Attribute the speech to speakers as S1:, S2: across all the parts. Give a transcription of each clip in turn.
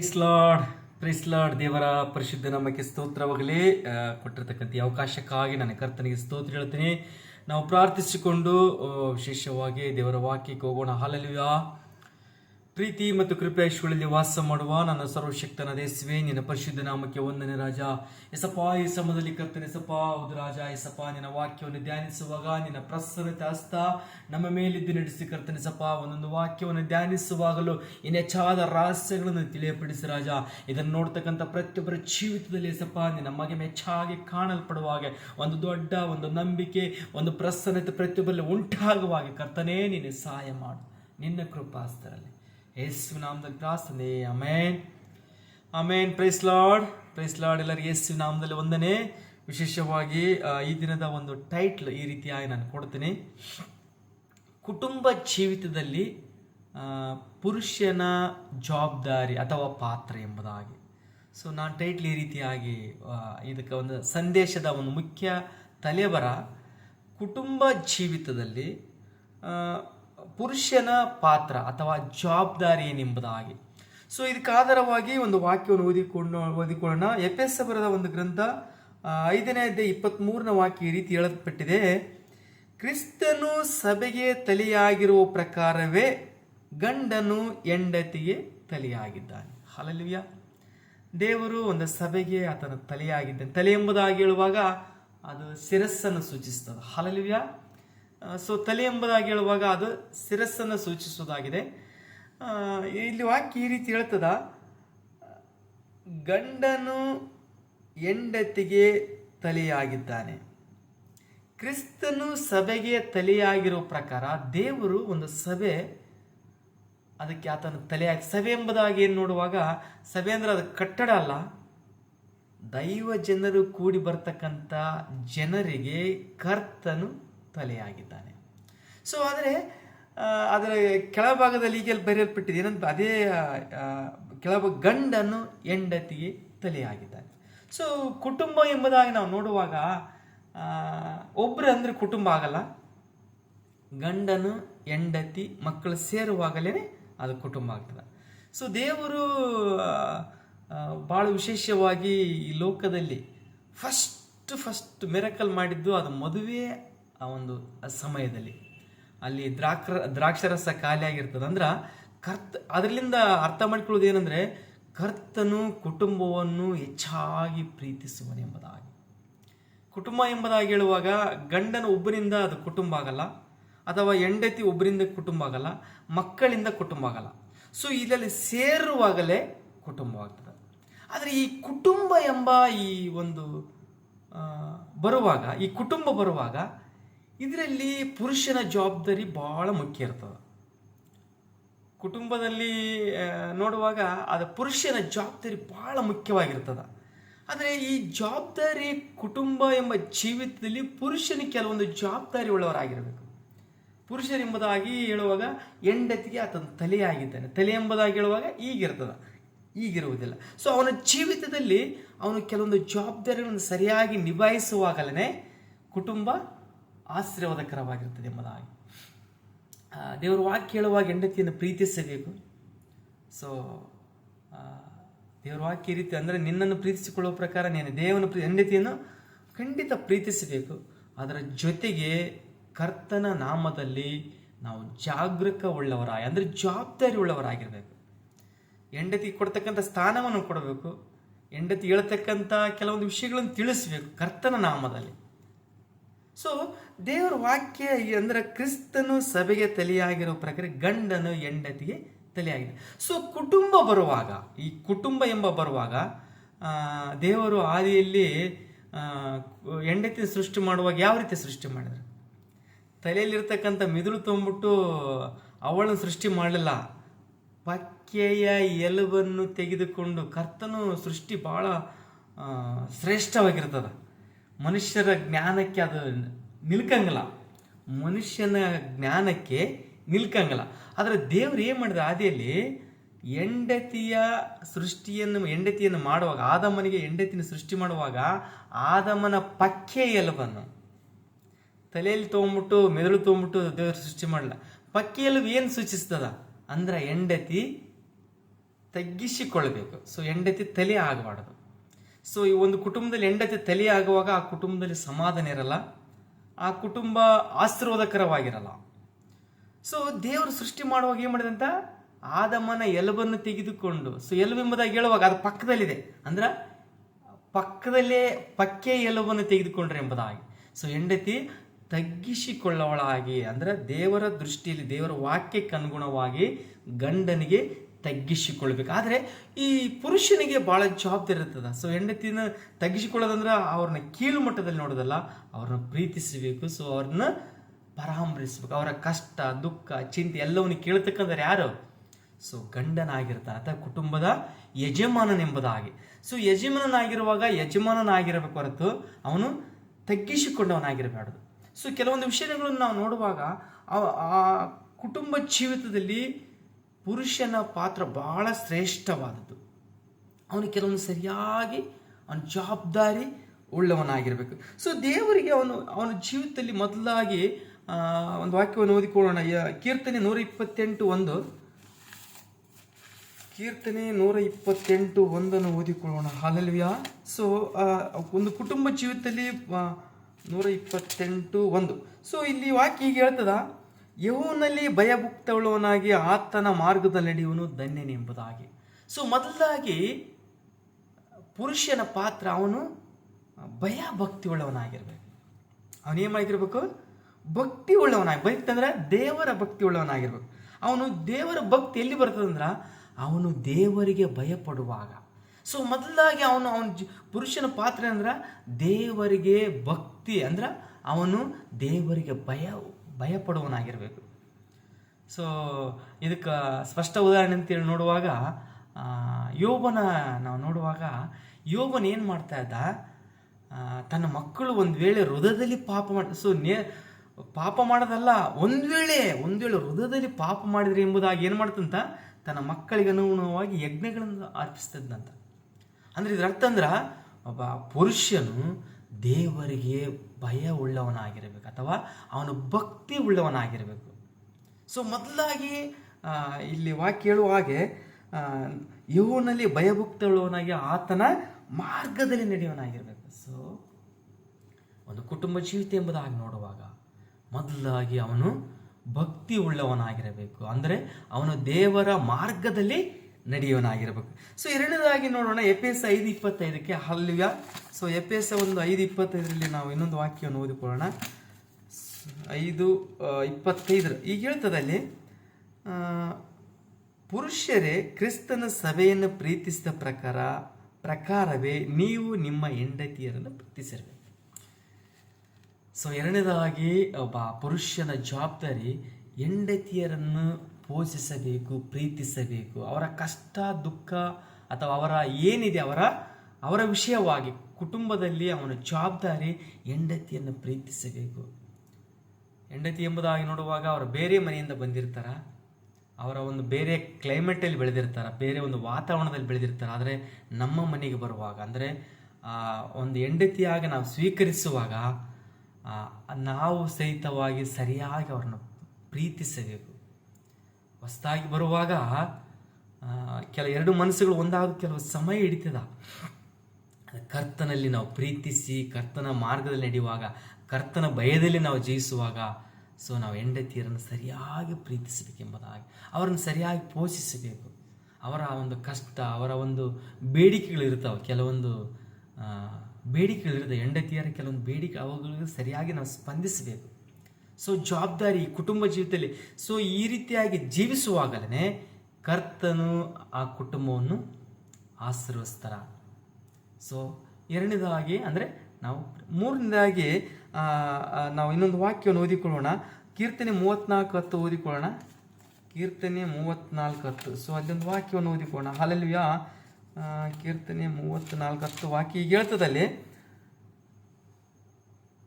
S1: ಪ್ರಿಸ್ಲಾಡ್ ಪ್ರಿಸ್ಲಾಡ್ ದೇವರ ಪರಿಶುದ್ಧ ನಮಗೆ ಸ್ತೋತ್ರವಾಗಲಿ. ಕೊಟ್ಟಿರತಕ್ಕಂಥ ಅವಕಾಶಕ್ಕಾಗಿ ನನ್ನ ಕರ್ತನಿಗೆ ಸ್ತೋತ್ರ ಹೇಳ್ತೀನಿ. ನಾವು ಪ್ರಾರ್ಥಿಸಿಕೊಂಡು ವಿಶೇಷವಾಗಿ ದೇವರ ವಾಕ್ಯಕ್ಕೆ ಹೋಗೋಣ. ಹಾಲಲ್ವಿಯಾ ಪ್ರೀತಿ ಮತ್ತು ಕೃಪೇಶ್ವರಲ್ಲಿ ವಾಸ ಮಾಡುವ ನನ್ನ ಸರ್ವಶಕ್ತನ ದೇಸುವೆ ನಿನ್ನ ಪರಿಶುದ್ಧ ನಾಮಕ್ಕೆ ವಂದನೆ ರಾಜ. ಎಸಪ್ಪ ಈ ಸಮಯದಲ್ಲಿ ಕರ್ತನೆ ಸಪಾ ಹೌದು ರಾಜ ಎಸಪ್ಪ ನಿನ್ನ ವಾಕ್ಯವನ್ನು ಧ್ಯಾನಿಸುವಾಗ, ನಿನ್ನ ಪ್ರಸನ್ನತೆ ಹಸ್ತ ನಮ್ಮ ಮೇಲಿದ್ದು ನಡೆಸಿ ಸಪ ಒಂದೊಂದು ವಾಕ್ಯವನ್ನು ಧ್ಯಾನಿಸುವಾಗಲೂ ಇನ್ನೆಚ್ಚಾದ ರಹಸ್ಯಗಳನ್ನು ತಿಳಿಯಪಡಿಸಿ ರಾಜ. ಇದನ್ನು ನೋಡ್ತಕ್ಕಂಥ ಪ್ರತಿಯೊಬ್ಬರ ಜೀವಿತದಲ್ಲಿ ಎಸಪ್ಪ ನಿನ್ನ ಮಗೆ ಮೆಚ್ಚಾಗಿ ಕಾಣಲ್ಪಡುವ ಹಾಗೆ ಒಂದು ದೊಡ್ಡ ಒಂದು ನಂಬಿಕೆ, ಒಂದು ಪ್ರಸನ್ನತೆ ಪ್ರತಿಯೊಬ್ಬರಲ್ಲಿ ಉಂಟಾಗುವ ಹಾಗೆ ಕರ್ತನೇ ನೀನು ಸಹಾಯ ಮಾಡು. ನಿನ್ನ ಕೃಪಾಸ್ತರಲ್ಲಿ ಯೇಸು ನಾಮದಲ್ಲಿ ಪ್ರಾರ್ಥನೆ. Amen amen praise Lord praise Lord ಎಲ್ಲರಿಗೆ ಯೇಸು ನಾಮದಲ್ಲಿ ಒಂದನೇ ವಿಶೇಷವಾಗಿ ಈ ದಿನದ ಒಂದು ಟೈಟ್ಲ್ ಈ ರೀತಿಯಾಗಿ ನಾನು ಕೊಡ್ತೀನಿ. ಕುಟುಂಬ ಜೀವಿತದಲ್ಲಿ ಪುರುಷನ ಜವಾಬ್ದಾರಿ ಅಥವಾ ಪಾತ್ರ ಎಂಬುದಾಗಿ. ಸೊ ನಾನು ಟೈಟ್ಲ್ ಈ ರೀತಿಯಾಗಿ ಇದಕ್ಕೆ ಒಂದು ಸಂದೇಶದ ಒಂದು ಮುಖ್ಯ ತಲೆಬರ ಕುಟುಂಬ ಜೀವಿತದಲ್ಲಿ ಪುರುಷನ ಪಾತ್ರ ಅಥವಾ ಜವಾಬ್ದಾರಿ ಏನೆಂಬುದಾಗಿ. ಸೊ ಇದಕ್ಕೆ ಆಧಾರವಾಗಿ ಒಂದು ವಾಕ್ಯವನ್ನು ಓದಿಕೊಂಡು, ಓದಿಕೊಳ್ಳೋಣ. ಎಪೆಸ ಬರೆದ ಒಂದು ಗ್ರಂಥ ಐದನೇ ಅಧ್ಯಾಯ ಇಪ್ಪತ್ತ್ಮೂರನೇ ವಾಕ್ಯ ಈ ರೀತಿ ಹೇಳಲ್ಪಟ್ಟಿದೆ. ಕ್ರಿಸ್ತನು ಸಭೆಗೆ ತಲೆಯಾಗಿರುವ ಪ್ರಕಾರವೇ ಗಂಡನು ಹೆಂಡತಿಗೆ ತಲೆಯಾಗಿದ್ದಾನೆ. ಹಾಲಲ್ವಿಯ ದೇವರು ಒಂದು ಸಭೆಗೆ ಆತನ ತಲೆಯಾಗಿದ್ದಾನೆ. ತಲೆ ಎಂಬುದಾಗಿ ಹೇಳುವಾಗ ಅದು ಶಿರಸ್ಸನ್ನು ಸೂಚಿಸ್ತದೆ. ಹಾಲಲ್ವಿಯ ಸೊ ತಲೆ ಎಂಬುದಾಗಿ ಹೇಳುವಾಗ ಅದು ಶಿರಸ್ಸನ್ನು ಸೂಚಿಸುವುದಾಗಿದೆ. ಇಲ್ಲಿ ವಾಕ್ಯ ಈ ರೀತಿ ಹೇಳ್ತದ, ಗಂಡನು ಹೆಂಡತಿಗೆ ತಲೆಯಾಗಿದ್ದಾನೆ. ಕ್ರಿಸ್ತನು ಸಭೆಗೆ ತಲೆಯಾಗಿರೋ ಪ್ರಕಾರ ದೇವರು ಒಂದು ಸಭೆ, ಅದಕ್ಕೆ ಆತನ ತಲೆಯಾಗಿ, ಸಭೆ ಎಂಬುದಾಗಿ ಏನು ನೋಡುವಾಗ, ಸಭೆ ಅಂದ್ರೆ ಅದು ಕಟ್ಟಡ ಅಲ್ಲ. ದೈವ ಜನರು ಕೂಡಿ ಬರ್ತಕ್ಕಂಥ ಜನರಿಗೆ ಕರ್ತನು ತಲೆಯಾಗಿದ್ದಾನೆ. ಸೊ ಆದರೆ ಅದರ ಕೆಳಭಾಗದಲ್ಲಿ ಈಗ ಬರೆಯಲ್ಪಟ್ಟಿದೆ, ಏನಂತ ಅದೇ ಕೆಳಭಾಗ ಗಂಡನು ಹೆಂಡತಿಗೆ ತಲೆಯಾಗಿದ್ದಾನೆ. ಸೊ ಕುಟುಂಬ ಎಂಬುದಾಗಿ ನಾವು ನೋಡುವಾಗ ಒಬ್ಬರು ಅಂದರೆ ಕುಟುಂಬ ಆಗಲ್ಲ, ಗಂಡನು ಹೆಂಡತಿ ಮಕ್ಕಳು ಸೇರುವಾಗಲೇ ಅದು ಕುಟುಂಬ ಆಗ್ತದೆ. ಸೊ ದೇವರು ಭಾಳ ವಿಶೇಷವಾಗಿ ಈ ಲೋಕದಲ್ಲಿ ಫಸ್ಟ್ ಫಸ್ಟ್ ಮಿರಕಲ್ ಮಾಡಿದ್ದು, ಅದು ಮದುವೆ ಆ ಒಂದು ಸಮಯದಲ್ಲಿ. ಅಲ್ಲಿ ದ್ರಾಕ್ಷ, ದ್ರಾಕ್ಷರಸ ಖಾಲಿಯಾಗಿರ್ತದೆ. ಅಂದ್ರೆ ಕರ್ತ ಅದರಿಂದ ಅರ್ಥ ಮಾಡ್ಕೊಳ್ಳೋದು ಏನಂದರೆ ಕರ್ತನು ಕುಟುಂಬವನ್ನು ಹೆಚ್ಚಾಗಿ ಪ್ರೀತಿಸುವನೆಂಬುದಾಗಿ ಕುಟುಂಬ ಎಂಬುದಾಗಿ ಹೇಳುವಾಗ ಗಂಡನ ಒಬ್ಬರಿಂದ ಅದು ಕುಟುಂಬ ಆಗಲ್ಲ, ಅಥವಾ ಹೆಂಡತಿ ಒಬ್ಬರಿಂದ ಕುಟುಂಬ ಆಗಲ್ಲ, ಮಕ್ಕಳಿಂದ ಕುಟುಂಬ ಆಗಲ್ಲ. ಸೊ ಇದರಲ್ಲಿ ಸೇರುವಾಗಲೇ ಕುಟುಂಬ ಆಗ್ತದೆ. ಆದರೆ ಈ ಕುಟುಂಬ ಎಂಬ ಈ ಒಂದು ಬರುವಾಗ, ಈ ಕುಟುಂಬ ಬರುವಾಗ ಇದರಲ್ಲಿ ಪುರುಷನ ಜವಾಬ್ದಾರಿ ಭಾಳ ಮುಖ್ಯ ಇರ್ತದೆ. ಕುಟುಂಬದಲ್ಲಿ ನೋಡುವಾಗ ಅದು ಪುರುಷನ ಜವಾಬ್ದಾರಿ ಭಾಳ ಮುಖ್ಯವಾಗಿರ್ತದೆ. ಆದರೆ ಈ ಜವಾಬ್ದಾರಿ ಕುಟುಂಬ ಎಂಬ ಜೀವಿತದಲ್ಲಿ ಪುರುಷನ ಕೆಲವೊಂದು ಜವಾಬ್ದಾರಿ ಉಳ್ಳವರಾಗಿರಬೇಕು. ಪುರುಷರೆಂಬುದಾಗಿ ಹೇಳುವಾಗ ಹೆಂಡತಿಗೆ ಆತನ ತಲೆಯಾಗಿದ್ದಾನೆ ತಲೆ ಎಂಬುದಾಗಿ ಹೇಳುವಾಗ ಈಗಿರ್ತದೆ. ಈಗಿರುವುದಿಲ್ಲ. ಸೊ ಅವನ ಜೀವಿತದಲ್ಲಿ ಅವನು ಕೆಲವೊಂದು ಜವಾಬ್ದಾರಿಗಳನ್ನು ಸರಿಯಾಗಿ ನಿಭಾಯಿಸುವಾಗಲೇ ಕುಟುಂಬ ಆಶೀರ್ವಾದಕರವಾಗಿರ್ತದೆ ಎಂಬುದಾಗಿ. ದೇವರು ವಾಕ್ಯ ಹೇಳುವಾಗ ಹೆಂಡತಿಯನ್ನು ಪ್ರೀತಿಸಬೇಕು. ಸೊ ದೇವರ ವಾಕ್ಯ ರೀತಿ ಅಂದರೆ ನಿನ್ನನ್ನು ಪ್ರೀತಿಸಿಕೊಳ್ಳುವ ಪ್ರಕಾರ ನೀನು ದೇವನ ಪ್ರೀ, ಹೆಂಡತಿಯನ್ನು ಖಂಡಿತ ಪ್ರೀತಿಸಬೇಕು. ಅದರ ಜೊತೆಗೆ ಕರ್ತನ ನಾಮದಲ್ಲಿ ನಾವು ಜಾಗೃತ ಉಳ್ಳವರಾಗಿ ಅಂದರೆ ಜವಾಬ್ದಾರಿ ಉಳ್ಳವರಾಗಿರಬೇಕು ಹೆಂಡತಿ ಕೊಡ್ತಕ್ಕಂಥ ಸ್ಥಾನವನ್ನು ಕೊಡಬೇಕು. ಹೆಂಡತಿ ಹೇಳ್ತಕ್ಕಂಥ ಕೆಲವೊಂದು ವಿಷಯಗಳನ್ನು ತಿಳಿಸ್ಬೇಕು ಕರ್ತನ ನಾಮದಲ್ಲಿ. ಸೊ ದೇವರ ವಾಕ್ಯ ಅಂದ್ರೆ ಕ್ರಿಸ್ತನು ಸಭೆಗೆ ತಲೆಯಾಗಿರೋ ಪ್ರಕಾರ ಗಂಡನು ಹೆಂಡತಿಗೆ ತಲೆಯಾಗಿದೆ. ಸೊ ಕುಟುಂಬ ಬರುವಾಗ, ಈ ಕುಟುಂಬ ಎಂಬ ಬರುವಾಗ ದೇವರು ಆದಿಯಲ್ಲಿ ಹೆಂಡತಿ ಸೃಷ್ಟಿ ಮಾಡುವಾಗ ಯಾವ ರೀತಿ ಸೃಷ್ಟಿ ಮಾಡಿದ್ರು? ತಲೆಯಲ್ಲಿರ್ತಕ್ಕಂಥ ಮಿದುಳು ತೊಗೊಂಬಿಟ್ಟು ಅವಳನ್ನು ಸೃಷ್ಟಿ ಮಾಡಲಿಲ್ಲ. ಪಕ್ಕೆಯ ಎಲುಬನ್ನು ತೆಗೆದುಕೊಂಡು ಕರ್ತನು ಸೃಷ್ಟಿ ಭಾಳ ಶ್ರೇಷ್ಠವಾಗಿರ್ತದೆ. ಮನುಷ್ಯರ ಜ್ಞಾನಕ್ಕೆ ಅದು ನಿಲ್ಕಂಗಿಲ್ಲ. ಮನುಷ್ಯನ ಜ್ಞಾನಕ್ಕೆ ನಿಲ್ಕಂಗಿಲ್ಲ. ಆದರೆ ದೇವ್ರು ಏನು ಮಾಡಿದ ಆದಿಯಲ್ಲಿ ಹೆಂಡತಿಯ ಸೃಷ್ಟಿಯನ್ನು, ಹೆಂಡತಿಯನ್ನು ಮಾಡುವಾಗ, ಆದಮನಿಗೆ ಹೆಂಡತಿನ ಸೃಷ್ಟಿ ಮಾಡುವಾಗ ಆದಮನ ಪಕ್ಕೆ ಎಲುಬನ್ನು. ತಲೆಯಲ್ಲಿ ತೊಗೊಂಬಿಟ್ಟು, ಮೆದುಳು ತೊಗೊಂಬಿಟ್ಟು ದೇವರು ಸೃಷ್ಟಿ ಮಾಡಲ್ಲ ಪಕ್ಕಿಯಲ್ಲೂ ಏನು ಸೂಚಿಸ್ತದ? ಅಂದ್ರೆ ಹೆಂಡತಿ ತಗ್ಗಿಸಿಕೊಳ್ಬೇಕು. ಸೊ ಹೆಂಡತಿ ತಲೆ ಆಗಬಾರ್ದು. ಸೊ ಈ ಒಂದು ಕುಟುಂಬದಲ್ಲಿ ಹೆಂಡತಿ ತಲೆ ಆಗುವಾಗ ಆ ಕುಟುಂಬದಲ್ಲಿ ಸಮಾಧಾನ ಇರಲ್ಲ, ಆ ಕುಟುಂಬ ಆಶೀರ್ವಾದಕರವಾಗಿರಲ್ಲ. ಸೊ ದೇವರು ಸೃಷ್ಟಿ ಮಾಡುವಾಗ ಏನು ಮಾಡಿದಂತ? ಆದಮನ ಎಲುಬನ್ನು ತೆಗೆದುಕೊಂಡು ಸೊ ಎಲುಬು ಎಂಬುದಾಗಿ ಹೇಳುವಾಗ ಅದು ಪಕ್ಕದಲ್ಲಿದೆ. ಅಂದ್ರೆ, ಪಕ್ಕದಲ್ಲೇ ಪಕ್ಕೆ ಎಲುಬನ್ನು ತೆಗೆದುಕೊಂಡ್ರೆ ಎಂಬುದಾಗಿ. ಸೊ ಹೆಂಡತಿ ತಗ್ಗಿಸಿಕೊಳ್ಳವಳಾಗಿ, ಅಂದ್ರೆ ದೇವರ ದೃಷ್ಟಿಯಲ್ಲಿ, ದೇವರ ವಾಕ್ಯಕ್ಕೆ ಅನುಗುಣವಾಗಿ ಗಂಡನಿಗೆ ತಗ್ಗಿಸಿಕೊಳ್ಬೇಕು. ಆದರೆ ಈ ಪುರುಷನಿಗೆ ಭಾಳ ಜವಾಬ್ದಾರಿ ಇರ್ತದೆ. ಸೊ ಹೆಂಡತಿನ ತಗ್ಗಿಸಿಕೊಳ್ಳೋದಂದ್ರೆ ಅವ್ರನ್ನ ಕೀಳು ಮಟ್ಟದಲ್ಲಿ ನೋಡೋದಲ್ಲ, ಅವ್ರನ್ನ ಪ್ರೀತಿಸಬೇಕು. ಸೊ ಅವ್ರನ್ನ ಪರಾಮರಿಸ್ಬೇಕು ಅವರ ಕಷ್ಟ, ದುಃಖ, ಚಿಂತೆ ಎಲ್ಲವನ್ನು ಕೇಳ್ತಕ್ಕಂದ್ರೆ ಯಾರು? ಸೊ ಗಂಡನಾಗಿರ್ತಾರೆ ಅಥವಾ ಕುಟುಂಬದ ಯಜಮಾನನೆಂಬುದಾಗಿ ಸೊ ಯಜಮಾನನಾಗಿರುವಾಗ ಯಜಮಾನನಾಗಿರಬೇಕು ಹೊರತು ಅವನು ತಗ್ಗಿಸಿಕೊಂಡವನಾಗಿರಬಾರ್ದು. ಸೊ ಕೆಲವೊಂದು ವಿಷಯಗಳನ್ನು ನಾವು ನೋಡುವಾಗ ಆ- ಕುಟುಂಬ ಜೀವಿತದಲ್ಲಿ ಪುರುಷನ ಪಾತ್ರ ಬಹಳ ಶ್ರೇಷ್ಠವಾದದ್ದು. ಅವನು ಕೆಲವೊಂದು ಸರಿಯಾಗಿ ಅವನ ಜವಾಬ್ದಾರಿ ಉಳ್ಳವನಾಗಿರಬೇಕು. ಸೊ ದೇವರಿಗೆ ಅವನು, ಅವನ ಜೀವಿತದಲ್ಲಿ ಮೊದಲಾಗಿ ಒಂದು ವಾಕ್ಯವನ್ನು ಓದಿಕೊಳ್ಳೋಣ. ಕೀರ್ತನೆ ನೂರ ಇಪ್ಪತ್ತೆಂಟು ಒಂದು. ಕೀರ್ತನೆ ನೂರ ಇಪ್ಪತ್ತೆಂಟು ಒಂದನ್ನು ಓದಿಕೊಳ್ಳೋಣ. ಹಾಲಲ್ವಿಯ ಸೊ ಒಂದು ಕುಟುಂಬ ಜೀವಿತದಲ್ಲಿ ನೂರ ಇಪ್ಪತ್ತೆಂಟು ಒಂದು. ಸೊ ಇಲ್ಲಿ ವಾಕ್ಯ ಹೀಗೆ ಹೇಳ್ತದ ಯಹೋನಲ್ಲಿ ಭಯಭುಕ್ತವುಳ್ಳವನಾಗಿ ಆತನ ಮಾರ್ಗದಲ್ಲಿ ನಡೆಯುವನು ಧನ್ಯನೆಂಬುದಾಗಿ ಸೊ ಮೊದಲಾಗಿ ಪುರುಷನ ಪಾತ್ರ ಅವನು ಭಯ ಭಕ್ತಿ ಉಳ್ಳವನಾಗಿರ್ಬೇಕು ಅವನು ಏನು ಮಾಡಿರ್ಬೇಕು ಭಕ್ತಿ ಉಳ್ಳವನಾಗಿ ಭಕ್ತಿ ಅಂದ್ರೆ ದೇವರ ಭಕ್ತಿ ಉಳ್ಳವನಾಗಿರ್ಬೇಕು ಅವನು ದೇವರ ಭಕ್ತಿ ಎಲ್ಲಿ ಬರ್ತದಂದ್ರೆ ಅವನು ದೇವರಿಗೆ ಭಯಪಡುವಾಗ. ಸೊ ಮೊದಲಾಗಿ ಅವನು, ಅವನ ಪುರುಷನ ಪಾತ್ರ ಅಂದ್ರೆ ದೇವರಿಗೆ ಭಕ್ತಿ ಅಂದ್ರೆ ಅವನು ದೇವರಿಗೆ ಭಯ ಭಯಪಡುವನಾಗಿರ್ಬೇಕು ಸೊ ಇದಕ್ಕೆ ಸ್ಪಷ್ಟ ಉದಾಹರಣೆ ಅಂತೇಳಿ ನೋಡುವಾಗ ಯೋಬನ ನಾವು ನೋಡುವಾಗ, ಯೋಬನ ಏನು ಮಾಡ್ತಾ ಇದ್ದ? ತನ್ನ ಮಕ್ಕಳು ಒಂದು ವೇಳೆ ಹೃದಯದಲ್ಲಿ ಪಾಪ ಮಾಡಿ ಸೊ ನೇ, ಪಾಪ ಮಾಡೋದಲ್ಲ, ಒಂದು ವೇಳೆ ಒಂದು ವೇಳೆ ಹೃದಯದಲ್ಲಿ ಪಾಪ ಮಾಡಿದರೆ ಎಂಬುದಾಗಿ ಏನು ಮಾಡ್ತಂತ? ತನ್ನ ಮಕ್ಕಳಿಗೆ ಅನುಗುಣವಾಗಿ ಯಜ್ಞಗಳನ್ನು ಅರ್ಪಿಸ್ತದಂತ ಅಂದರೆ ಇದರ ಅರ್ಥ ಅಂದ್ರೆ, ಒಬ್ಬ ಪುರುಷನು ದೇವರಿಗೆ ಭಯ ಉಳ್ಳವನಾಗಿರಬೇಕು ಅಥವಾ ಅವನು ಭಕ್ತಿ ಉಳ್ಳವನಾಗಿರಬೇಕು. ಸೊ ಮೊದಲಾಗಿ ಇಲ್ಲಿ ವಾಕ್ಯ ಹೇಳುವ ಹಾಗೆ ಇವನಲ್ಲಿ ಭಯಭಕ್ತ ಉಳ್ಳವನಾಗಿ ಆತನ ಮಾರ್ಗದಲ್ಲಿ ನಡೆಯುವನಾಗಿರಬೇಕು. ಸೊ ಒಂದು ಕುಟುಂಬ ಜೀವಿತ ಎಂಬುದಾಗಿ ನೋಡುವಾಗ ಮೊದಲಾಗಿ ಅವನು ಭಕ್ತಿ ಉಳ್ಳವನಾಗಿರಬೇಕು. ಅಂದರೆ ಅವನು ದೇವರ ಮಾರ್ಗದಲ್ಲಿ ನಡೆಯುವನಾಗಿರಬೇಕು. ಸೊ ಎರಡನೇದಾಗಿ ನೋಡೋಣ ಎಪ್ ಎಸ್ ಐದು ಇಪ್ಪತ್ತೈದಕ್ಕೆ ಹಲ್ವ್ಯ ಸೊ ಎಪ್ ಎಸ್ ಒಂದು ಐದು ಇಪ್ಪತ್ತೈದರಲ್ಲಿ ನಾವು ಇನ್ನೊಂದು ವಾಕ್ಯವನ್ನು ಓದಿಕೊಳ್ಳೋಣ. ಐದು ಇಪ್ಪತ್ತೈದರ ಈಗ ಹೇಳ್ತದಲ್ಲಿ ಪುರುಷರೇ, ಕ್ರಿಸ್ತನ ಸಭೆಯನ್ನು ಪ್ರೀತಿಸಿದ ಪ್ರಕಾರ, ಪ್ರಕಾರವೇ ನೀವು ನಿಮ್ಮ ಹೆಂಡತಿಯರನ್ನು ಪ್ರೀತಿಸಿರಬೇಕು. ಸೊ ಎರಡನೇದಾಗಿ, ಒಬ್ಬ ಪುರುಷನ ಜವಾಬ್ದಾರಿ ಹೆಂಡತಿಯರನ್ನು ಪೋಷಿಸಬೇಕು, ಪ್ರೀತಿಸಬೇಕು, ಅವರ ಕಷ್ಟ, ದುಃಖ ಅಥವಾ ಅವರ ಏನಿದೆ ಅವರ ಅವರ ವಿಷಯವಾಗಿ ಕುಟುಂಬದಲ್ಲಿ ಅವನ ಜವಾಬ್ದಾರಿ ಹೆಂಡತಿಯನ್ನು ಪ್ರೀತಿಸಬೇಕು. ಹೆಂಡತಿ ಎಂಬುದಾಗಿ ನೋಡುವಾಗ ಅವರು ಬೇರೆ ಮನೆಯಿಂದ ಬಂದಿರ್ತಾರ, ಅವರ ಒಂದು ಬೇರೆ ಕ್ಲೈಮೇಟಲ್ಲಿ ಬೆಳೆದಿರ್ತಾರೆ, ಬೇರೆ ಒಂದು ವಾತಾವರಣದಲ್ಲಿ ಬೆಳೆದಿರ್ತಾರೆ. ಆದರೆ ನಮ್ಮ ಮನೆಗೆ ಬರುವಾಗ, ಅಂದರೆ ಒಂದು ಹೆಂಡತಿಯಾಗಿ ನಾವು ಸ್ವೀಕರಿಸುವಾಗ ನಾವು ಸಹಿತವಾಗಿ ಸರಿಯಾಗಿ ಅವ್ರನ್ನ ಪ್ರೀತಿಸಬೇಕು. ಹೊಸದಾಗಿ ಬರುವಾಗ ಕೆಲ ಎರಡು ಮನಸ್ಸುಗಳು ಒಂದಾಗ ಕೆಲವು ಸಮಯ ಹಿಡಿತದ. ಕರ್ತನಲ್ಲಿ ನಾವು ಪ್ರೀತಿಸಿ, ಕರ್ತನ ಮಾರ್ಗದಲ್ಲಿ ನಡೆಯುವಾಗ, ಕರ್ತನ ಭಯದಲ್ಲಿ ನಾವು ಜೀವಿಸುವಾಗ ಸೊ ನಾವು ಹೆಂಡತಿಯರನ್ನು ಸರಿಯಾಗಿ ಪ್ರೀತಿಸಬೇಕೆಂಬುದಾಗಿ, ಅವರನ್ನು ಸರಿಯಾಗಿ ಪೋಷಿಸಬೇಕು. ಅವರ ಒಂದು ಕಷ್ಟ, ಅವರ ಒಂದು ಬೇಡಿಕೆಗಳಿರ್ತಾವೆ ಕೆಲವೊಂದು ಬೇಡಿಕೆಗಳಿರ್ತವೆ ಹೆಂಡತಿಯರ ಕೆಲವೊಂದು ಬೇಡಿಕೆ, ಅವುಗಳಿಗೆ ಸರಿಯಾಗಿ ನಾವು ಸ್ಪಂದಿಸಬೇಕು. ಸೊ ಜವಾಬ್ದಾರಿ ಕುಟುಂಬ ಜೀವಿತದಲ್ಲಿ. ಸೊ ಈ ರೀತಿಯಾಗಿ ಜೀವಿಸುವಾಗಲೇ ಕರ್ತನು ಆ ಕುಟುಂಬವನ್ನು ಆಶೀರ್ವಸ್ತಾರ. ಸೊ ಎರಡನೇದಾಗಿ ಅಂದರೆ ನಾವು ಮೂರನೇದಾಗಿ ನಾವು ಇನ್ನೊಂದು ವಾಕ್ಯವನ್ನು ಓದಿಕೊಳ್ಳೋಣ. ಕೀರ್ತನೆ ಮೂವತ್ನಾಲ್ಕು ಹತ್ತು ಓದಿಕೊಳ್ಳೋಣ. ಕೀರ್ತನೆ ಮೂವತ್ನಾಲ್ಕು ಹತ್ತು. ಸೊ ಅಲ್ಲೊಂದು ವಾಕ್ಯವನ್ನು ಓದಿಕೊಳ್ಳೋಣ. ಹಾಲಲ್ವಿಯ ಕೀರ್ತನೆ ಮೂವತ್ತ್ನಾಲ್ಕು ಹತ್ತು ವಾಕ್ಯ ಈಗ ಹೇಳ್ತದಲ್ಲಿ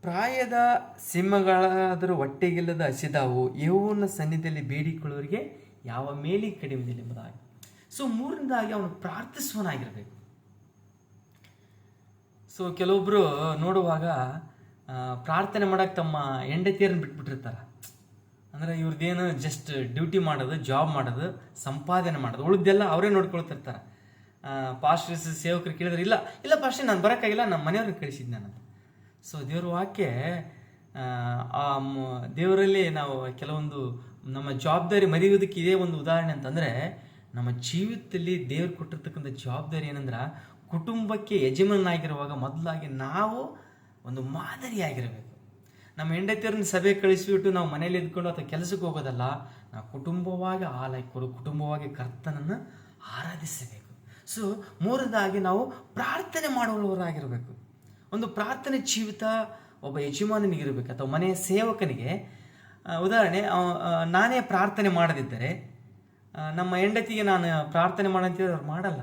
S1: ಪ್ರಾಯದ ಸಿಂಹಗಳಾದರೂ ಹೊಟ್ಟೆಗಿಲ್ಲದ ಹಸಿದಾವು ಯೌವನ ಸನ್ನಿಧಿಯಲ್ಲಿ ಬೇಡಿಕೊಳ್ಳೋರಿಗೆ ಯಾವ ಮೇಲಿ ಕಡಿಮೆಯಿಲ್ಲ ಎಂಬುದಾಗಿ. ಸೊ ಮೂರನೇದಾಗಿ ಅವನು ಪ್ರಾರ್ಥಿಸುವನಾಗಿರಬೇಕು ಸೊ ಕೆಲವೊಬ್ಬರು ನೋಡುವಾಗ ಪ್ರಾರ್ಥನೆ ಮಾಡಕ್ಕೆ ತಮ್ಮ ಹೆಂಡತಿಯರನ್ನು ಬಿಟ್ಬಿಟ್ಟಿರ್ತಾರೆ. ಅಂದ್ರೆ ಇವ್ರದ್ದೇನು ಜಸ್ಟ್ ಡ್ಯೂಟಿ ಮಾಡೋದು ಜಾಬ್ ಮಾಡೋದು, ಸಂಪಾದನೆ ಮಾಡೋದು, ಉಳಿದೆಲ್ಲ ಅವರೇ ನೋಡ್ಕೊಳ್ತಿರ್ತಾರೆ. ಪಾಸ್ಟ್ರಿಸ್ ಸೇವಕರು ಕೇಳಿದ್ರೆ, ಇಲ್ಲ ಇಲ್ಲ ಪಾಸ್ಟ್ರಿ ನಾನು ಬರೋಕ್ಕಾಗಿಲ್ಲ ನಮ್ಮ ಮನೆಯವ್ರನ್ನ ಕಳಿಸಿದ್ದು ನಾನು ಸೊ ದೇವ್ರ ವಾಕ್ಯ ಆ, ದೇವರಲ್ಲಿ ನಾವು ಕೆಲವೊಂದು ನಮ್ಮ ಜವಾಬ್ದಾರಿ ಮರೆಯುವುದಕ್ಕೆ ಇದೇ ಒಂದು ಉದಾಹರಣೆ ಅಂತಂದರೆ ನಮ್ಮ ಜೀವಿತದಲ್ಲಿ ದೇವ್ರು ಕೊಟ್ಟಿರ್ತಕ್ಕಂಥ ಜವಾಬ್ದಾರಿ ಏನಂದ್ರೆ ಕುಟುಂಬಕ್ಕೆ ಯಜಮಾನಾಗಿರುವಾಗ ಮೊದಲಾಗಿ ನಾವು ಒಂದು ಮಾದರಿಯಾಗಿರಬೇಕು. ನಮ್ಮ ಹೆಂಡತಿಯರನ್ನ ಸಭೆ ಕಳಿಸಿಬಿಟ್ಟು ನಾವು ಮನೇಲಿ ಇದ್ಕೊಂಡು ಅಥವಾ ಕೆಲಸಕ್ಕೆ ಹೋಗೋದಲ್ಲ ನಾವು ಕುಟುಂಬವಾಗಿ ಆಲೈಕರು ಕುಟುಂಬವಾಗಿ ಕರ್ತನನ್ನು ಆರಾಧಿಸಬೇಕು. ಸೊ ಮೂರನೇದಾಗಿ ನಾವು ಪ್ರಾರ್ಥನೆ ಮಾಡುವವರಾಗಿರಬೇಕು. ಒಂದು ಪ್ರಾರ್ಥನೆ ಜೀವಿತ ಒಬ್ಬ ಯಜಮಾನನಿಗಿರಬೇಕು ಅಥವಾ ಮನೆಯ ಸೇವಕನಿಗೆ. ಉದಾಹರಣೆ ನಾನೇ ಪ್ರಾರ್ಥನೆ ಮಾಡದಿದ್ದರೆ ನಮ್ಮ ಹೆಂಡತಿಗೆ ನಾನು ಪ್ರಾರ್ಥನೆ ಮಾಡಂತಿದ್ರೆ ಅವ್ರು ಮಾಡಲ್ಲ.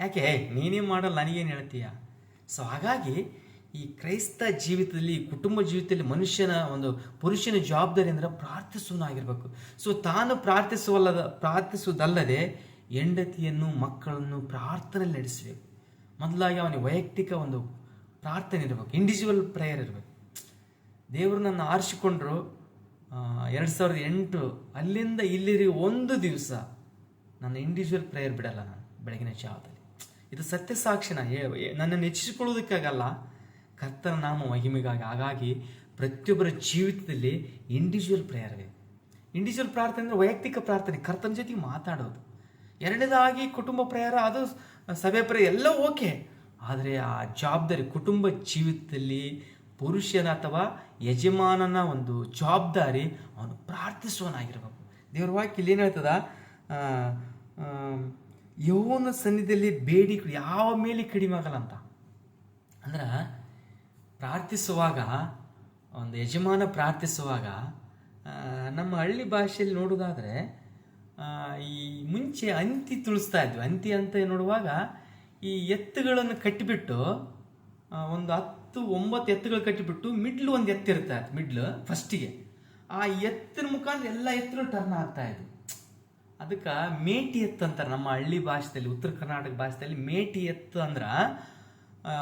S1: ಯಾಕೆ? "ಏ, ನೀನೇ ಮಾಡಲ್ಲ ನನಗೇನು ಹೇಳ್ತೀಯ? ಸೊ ಹಾಗಾಗಿ ಈ ಕ್ರೈಸ್ತ ಜೀವಿತದಲ್ಲಿ ಕುಟುಂಬ ಜೀವಿತದಲ್ಲಿ ಮನುಷ್ಯನ ಒಂದು ಪುರುಷನ ಜವಾಬ್ದಾರಿ ಅಂದರೆ ಪ್ರಾರ್ಥಿಸುವನಾಗಿರ್ಬೇಕು ಸೊ ತಾನು ಪ್ರಾರ್ಥಿಸುವಲ್ಲದ ಪ್ರಾರ್ಥಿಸುವುದಲ್ಲದೆ ಹೆಂಡತಿಯನ್ನು ಮಕ್ಕಳನ್ನು ಪ್ರಾರ್ಥನೆಯಲ್ಲಿ ನಡೆಸಬೇಕು. ಮೊದಲಾಗಿ ಅವನಿಗೆ ವೈಯಕ್ತಿಕ ಒಂದು ಪ್ರಾರ್ಥನೆ ಇರಬೇಕು ಇಂಡಿವಿಜುವಲ್ ಪ್ರೇಯರ್ ಇರಬೇಕು. ದೇವರು ನನ್ನ ಆರಿಸಿಕೊಂಡ್ರು ಎರಡು ಸಾವಿರದ ಎಂಟು, ಅಲ್ಲಿಂದ ಇಲ್ಲಿರಿ ಒಂದು ದಿವಸ ನನ್ನ ಇಂಡಿವಿಜುವಲ್ ಪ್ರೇಯರ್ ಬಿಡಲ್ಲ ನಾನು ಬೆಳಗಿನ ಜಾವದಲ್ಲಿ. ಇದು ಸತ್ಯ ಸಾಕ್ಷಿನ ನನ್ನನ್ನು ಹೆಚ್ಚಿಸಿಕೊಳ್ಳೋದಕ್ಕಾಗಲ್ಲ ಕರ್ತನ ನಾಮ ಮಹಿಮೆಗಾಗಿ, ಹಾಗಾಗಿ ಪ್ರತಿಯೊಬ್ಬರ ಜೀವಿತದಲ್ಲಿ ಇಂಡಿವಿಜುವಲ್ ಪ್ರೇಯರ್ ಬೇಕು. ಇಂಡಿವಿಜುವಲ್ ಪ್ರಾರ್ಥನೆ ಅಂದರೆ ವೈಯಕ್ತಿಕ ಪ್ರಾರ್ಥನೆ, ಕರ್ತನ ಜೊತೆಗೆ ಮಾತಾಡೋದು. ಎರಡನೇದಾಗಿ ಕುಟುಂಬ ಪ್ರೇಯರ ಅದು ಸಭೆ ಪ್ರೇಯರ್ ಎಲ್ಲ ಓಕೆ ಆದರೆ ಆ ಜವಾಬ್ದಾರಿ ಕುಟುಂಬ ಜೀವಿತದಲ್ಲಿ ಪುರುಷನ ಅಥವಾ ಯಜಮಾನನ ಒಂದು ಜವಾಬ್ದಾರಿ ಅವನು ಪ್ರಾರ್ಥಿಸುವನಾಗಿರಬೇಕು. ದೇವ್ರ ವಾಕ್ಯ ಇಲ್ಲಿ ಏನು ಹೇಳ್ತದ? ಯೋನ ಸನ್ನಿಧಿಯಲ್ಲಿ ಬೇಡಿ, ಯಾವ ಮೇಲೆ ಕಡಿಮೆ ಆಗಲ್ಲ ಅಂತ. ಅಂದ್ರೆ ಪ್ರಾರ್ಥಿಸುವಾಗ, ಒಂದು ಯಜಮಾನ ಪ್ರಾರ್ಥಿಸುವಾಗ ನಮ್ಮ ಹಳ್ಳಿ ಭಾಷೆಯಲ್ಲಿ ನೋಡೋದಾದರೆ ಈ ಮುಂಚೆ ಅಂತಿ ತುಳಿಸ್ತಾ ಇದ್ವಿ. ಅಂತಿ ಅಂತ ನೋಡುವಾಗ ಈ ಎತ್ತುಗಳನ್ನು ಕಟ್ಟಿಬಿಟ್ಟು ಒಂದು ಹತ್ತು, ಒಂಬತ್ತು ಎತ್ತುಗಳು ಕಟ್ಟಿಬಿಟ್ಟು ಮಿಡ್ಲ್ ಒಂದು ಎತ್ತು ಇರ್ತಾ ಇತ್ತು ಮಿಡ್ಲ್, ಫಸ್ಟಿಗೆ. ಆ ಎತ್ತಿನ ಮುಖಾಂತರ ಎಲ್ಲ ಎತ್ತುಗಳು ಟರ್ನ್ ಆಗ್ತಾ ಇದ್ವು. ಅದಕ್ಕೆ ಮೇಟಿ ಎತ್ತು ಅಂತಾರೆ ನಮ್ಮ ಹಳ್ಳಿ ಭಾಷೆಯಲ್ಲಿ ಉತ್ತರ ಕರ್ನಾಟಕ ಭಾಷೆಯಲ್ಲಿ ಮೇಟಿ ಎತ್ತು ಅಂದ್ರೆ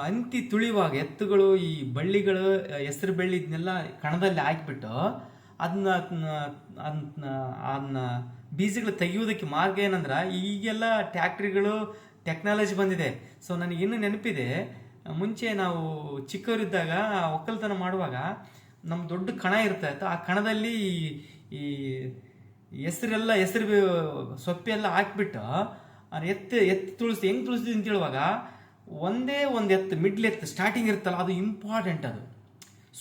S1: ಅಂತಿ ತುಳಿಯುವಾಗ ಎತ್ತುಗಳು, ಈ ಬಳ್ಳಿಗಳು ಹೆಸರು ಬೆಳ್ಳಿ ಇದನ್ನೆಲ್ಲ ಕಣದಲ್ಲಿ ಹಾಕಿಬಿಟ್ಟು ಅದನ್ನ ಅದನ್ನ ಅದನ್ನ ಬೀಜಗಳು ತೆಗೆಯುವುದಕ್ಕೆ ಮಾರ್ಗ ಏನಂದ್ರೆ ಈಗೆಲ್ಲ ಟ್ಯಾಕ್ಟ್ರಿಗಳು ಟೆಕ್ನಾಲಜಿ ಬಂದಿದೆ. ಸೊ ನನಗೆ ಇನ್ನೂ ನೆನಪಿದೆ. ಮುಂಚೆ ನಾವು ಚಿಕ್ಕವರಿದ್ದಾಗ ಒಕ್ಕಲ್ತನ ಮಾಡುವಾಗ ನಮ್ಮ ದೊಡ್ಡ ಕಣ ಇರ್ತಾ ಇತ್ತು. ಆ ಕಣದಲ್ಲಿ ಈ- ಹೆಸರೆಲ್ಲ, ಹೆಸರು ಸೊಪ್ಪೆಲ್ಲ ಹಾಕ್ಬಿಟ್ಟು ಎತ್ತು ಎತ್ತು ತುಳಿಸಿ ಹೆಂಗೆ ತುಳಿಸ್ತೀವಿ ಅಂತ ಹೇಳುವಾಗ ಒಂದೇ ಒಂದು ಎತ್ತು ಮಿಡ್ಲ್ ಎತ್ತು ಸ್ಟಾರ್ಟಿಂಗ್ ಇರುತ್ತಲ್ಲ, ಅದು ಇಂಪಾರ್ಟೆಂಟ್ ಅದು.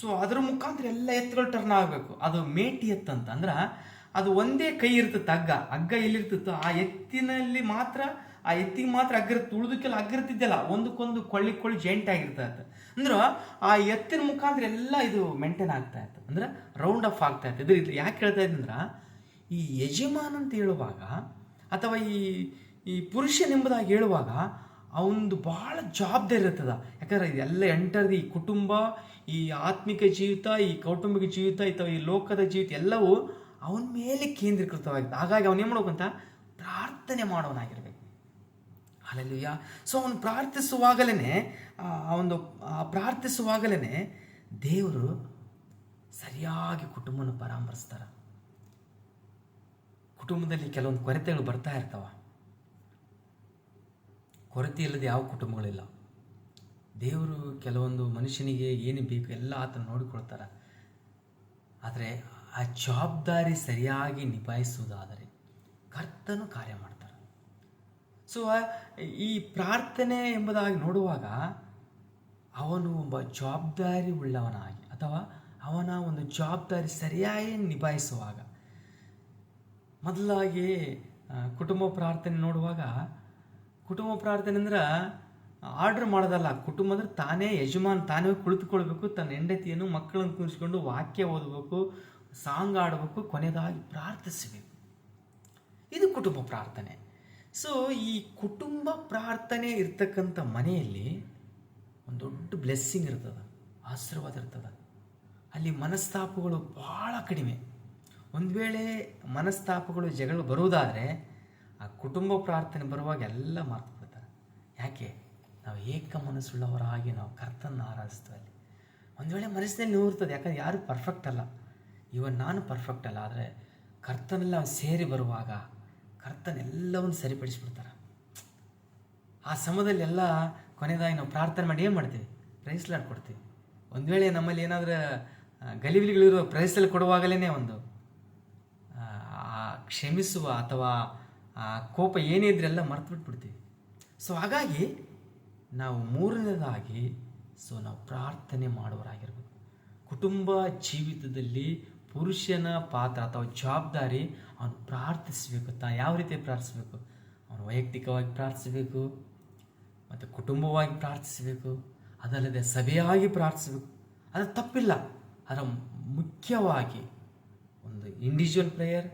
S1: ಸೊ ಅದರ ಮುಖಾಂತರ ಎಲ್ಲ ಎತ್ತುಗಳು ಟರ್ನ್ ಆಗಬೇಕು. ಅದು ಮೇಟಿ ಎತ್ತು ಅಂತ. ಅಂದ್ರೆ ಅದು ಒಂದೇ ಕೈ ಇರ್ತಿತ್ತು ಹಗ್ಗ. ಹಗ್ಗ ಎಲ್ಲಿರ್ತಿತ್ತು ಆ ಎತ್ತಿನಲ್ಲಿ ಮಾತ್ರ ಆ ಎತ್ತಿಗೆ ಮಾತ್ರ ಅಗ್ರ ತುಳಿದಕ್ಕೆಲ್ಲ ಹಗ್ಗ ಒಂದಕ್ಕೊಂದು ಕೊಳ್ಳಿ ಕೊಳ್ಳಿ ಜಾಯಿಂಟ್ ಆಗಿರ್ತಾ ಇತ್ತು ಅಂದ್ರೆ ಆ ಎತ್ತಿನ ಮುಖಾಂತರ ಎಲ್ಲ ಇದು ಮೇಂಟೈನ್ ಆಗ್ತಾ ಇತ್ತು. ಅಂದ್ರೆ ರೌಂಡ್ ಆಫ್ ಆಗ್ತಾ ಇತ್ತು. ಇದ್ರ ಯಾಕೆ ಹೇಳ್ತಾ ಇದ್ದಂದ್ರೆ ಈ ಯಜಮಾನ ಅಂತ ಹೇಳುವಾಗ ಅಥವಾ ಈ ಈ ಪುರುಷನೆಂಬುದಾಗಿ ಹೇಳುವಾಗ ಅವನದು ಭಾಳ ಜವಾಬ್ದಾರಿ ಇರ್ತದ. ಯಾಕಂದ್ರೆ ಇದೆಲ್ಲ ಎಂಟರ್ದು ಈ ಕುಟುಂಬ, ಈ ಆತ್ಮಿಕ ಜೀವಿತ, ಈ ಕೌಟುಂಬಿಕ ಜೀವಿತ ಅಥವಾ ಈ ಲೋಕದ ಜೀವಿತ ಎಲ್ಲವೂ ಅವನ ಮೇಲೆ ಕೇಂದ್ರೀಕೃತವಾಗಿದೆ ಹಾಗಾಗಿ ಅವನೇನು ಮಾಡ್ಬೇಕಂತ ಪ್ರಾರ್ಥನೆ ಮಾಡೋನಾಗಿರ್ಬೇಕು ಅಲ್ಲೆಲ್ಲೂಯ್ಯ ಸೊ ಅವನು ಪ್ರಾರ್ಥಿಸುವಾಗಲೇ ಆ, ಒಂದು ಪ್ರಾರ್ಥಿಸುವಾಗಲೇ ದೇವರು ಸರಿಯಾಗಿ ಕುಟುಂಬನ ಪರಾಮರಿಸ್ತಾರೆ ಕುಟುಂಬದಲ್ಲಿ ಕೆಲವೊಂದು ಕೊರತೆಗಳು ಬರ್ತಾ ಇರ್ತಾವ. ಕೊರತೆ ಇಲ್ಲದೆ ಯಾವ ಕುಟುಂಬಗಳಿಲ್ಲ. ದೇವರು ಕೆಲವೊಂದು ಮನುಷ್ಯನಿಗೆ ಏನು ಬೇಕು ಎಲ್ಲ ಆತನ ನೋಡಿಕೊಳ್ತಾರೆ. ಆದರೆ ಆ ಜವಾಬ್ದಾರಿ ಸರಿಯಾಗಿ ನಿಭಾಯಿಸುವುದಾದರೆ ಕರ್ತನು ಕಾರ್ಯ ಮಾಡ್ತಾರೆ ಸೊ, ಈ ಪ್ರಾರ್ಥನೆ ಎಂಬುದಾಗಿ ನೋಡುವಾಗ ಅವನು ಒಬ್ಬ ಜವಾಬ್ದಾರಿ ಉಳ್ಳವನಾಗಿ ಅಥವಾ ಅವನ ಒಂದು ಜವಾಬ್ದಾರಿ ಸರಿಯಾಗಿ ನಿಭಾಯಿಸುವಾಗ ಮೊದಲಾಗಿ ಕುಟುಂಬ ಪ್ರಾರ್ಥನೆ ನೋಡುವಾಗ, ಕುಟುಂಬ ಪ್ರಾರ್ಥನೆ ಅಂದ್ರೆ ಆರ್ಡರ್ ಮಾಡೋದಲ್ಲ, ಕುಟುಂಬ ಅಂದ್ರೆ ತಾನೇ ಯಜಮಾನ್, ತಾನೇ ಕುಳಿತುಕೊಳ್ಬೇಕು, ತನ್ನ ಹೆಂಡತಿಯನ್ನು, ಮಕ್ಕಳನ್ನು ಕೂರಿಸ್ಕೊಂಡು ವಾಕ್ಯ ಓದಬೇಕು, ಸಾಂಗ್ ಆಡಬೇಕು ಕೊನೆಯದಾಗಿ ಪ್ರಾರ್ಥಿಸಬೇಕು. ಇದು ಕುಟುಂಬ ಪ್ರಾರ್ಥನೆ. ಸೊ ಈ ಕುಟುಂಬ ಪ್ರಾರ್ಥನೆ ಇರ್ತಕ್ಕಂಥ ಮನೆಯಲ್ಲಿ ಒಂದು ದೊಡ್ಡ ಬ್ಲೆಸ್ಸಿಂಗ್ ಇರ್ತದೆ, ಆಶೀರ್ವಾದ ಇರ್ತದೆ. ಅಲ್ಲಿ ಮನಸ್ತಾಪಗಳು ಭಾಳ ಕಡಿಮೆ. ಒಂದು ವೇಳೆ ಮನಸ್ತಾಪಗಳು ಜಗಳ ಬರುವುದಾದರೆ ಆ ಕುಟುಂಬ ಪ್ರಾರ್ಥನೆ ಬರುವಾಗ ಎಲ್ಲ ಮರ್ತು ಬಿಡ್ತಾರೆ. ಯಾಕೆ? ನಾವು ಏಕ ಮನಸ್ಸುಳ್ಳವರಾಗಿ ನಾವು ಕರ್ತನ ಆರಾಧಿಸ್ತೀವಿ ಅಲ್ಲಿ. ಒಂದು ವೇಳೆ ಮನಸ್ಸಿನಲ್ಲಿ ನೋವು ಇರ್ತದೆ, ಯಾಕಂದ್ರೆ ಯಾರು ಪರ್ಫೆಕ್ಟ್ ಅಲ್ಲ. ಇವನ್ ನಾನು ಪರ್ಫೆಕ್ಟ್ ಅಲ್ಲ, ಆದರೆ ಕರ್ತನೆಲ್ಲ ಸೇರಿ ಬರುವಾಗ ಕರ್ತನೆಲ್ಲವನ್ನು ಸರಿಪಡಿಸ್ಬಿಡ್ತಾರೆ. ಆ ಸಮಯದಲ್ಲಿ ಎಲ್ಲ ಕೊನೆಯದಾಗಿ ನಾವು ಪ್ರಾರ್ಥನೆ ಮಾಡಿ ಏನು ಮಾಡ್ತೀವಿ? ಪ್ರೈಸ್ಲಾಡ್ ಕೊಡ್ತೀವಿ. ಒಂದು ವೇಳೆ ನಮ್ಮಲ್ಲಿ ಏನಾದರೂ ಗಲಿಬಿಲಿಗಳಿರೋ ಪ್ರೈಸಲ್ಲಿ ಕೊಡುವಾಗಲೇ ಒಂದು, ಆ ಕ್ಷಮಿಸುವ ಅಥವಾ, ಆ, ಕೋಪ ಏನೇ ಇದ್ರೆಲ್ಲ ಮರ್ತು ಬಿಟ್ಬಿಡ್ತೀವಿ ಸೊ ಹಾಗಾಗಿ ನಾವು ಮೂರನೇದಾಗಿ ಸೊ ನಾವು ಪ್ರಾರ್ಥನೆ ಮಾಡೋರಾಗಿರ್ಬೇಕು ಕುಟುಂಬ ಜೀವಿತದಲ್ಲಿ ಪುರುಷನ ಪಾತ್ರ ಅಥವಾ ಜವಾಬ್ದಾರಿ ಅವನು ಪ್ರಾರ್ಥಿಸಬೇಕು ತಾ ಯಾವ ರೀತಿ ಪ್ರಾರ್ಥಿಸಬೇಕು? ಅವನು ವೈಯಕ್ತಿಕವಾಗಿ ಪ್ರಾರ್ಥಿಸಬೇಕು, ಮತ್ತು ಕುಟುಂಬವಾಗಿ ಪ್ರಾರ್ಥಿಸಬೇಕು, ಅದಲ್ಲದೆ ಸಭೆಯಾಗಿ ಪ್ರಾರ್ಥಿಸಬೇಕು. ಅದು ತಪ್ಪಿಲ್ಲ. ಅದರ ಮುಖ್ಯವಾಗಿ ಒಂದು ಇಂಡಿವಿಜುವಲ್ ಪ್ರೇಯರ್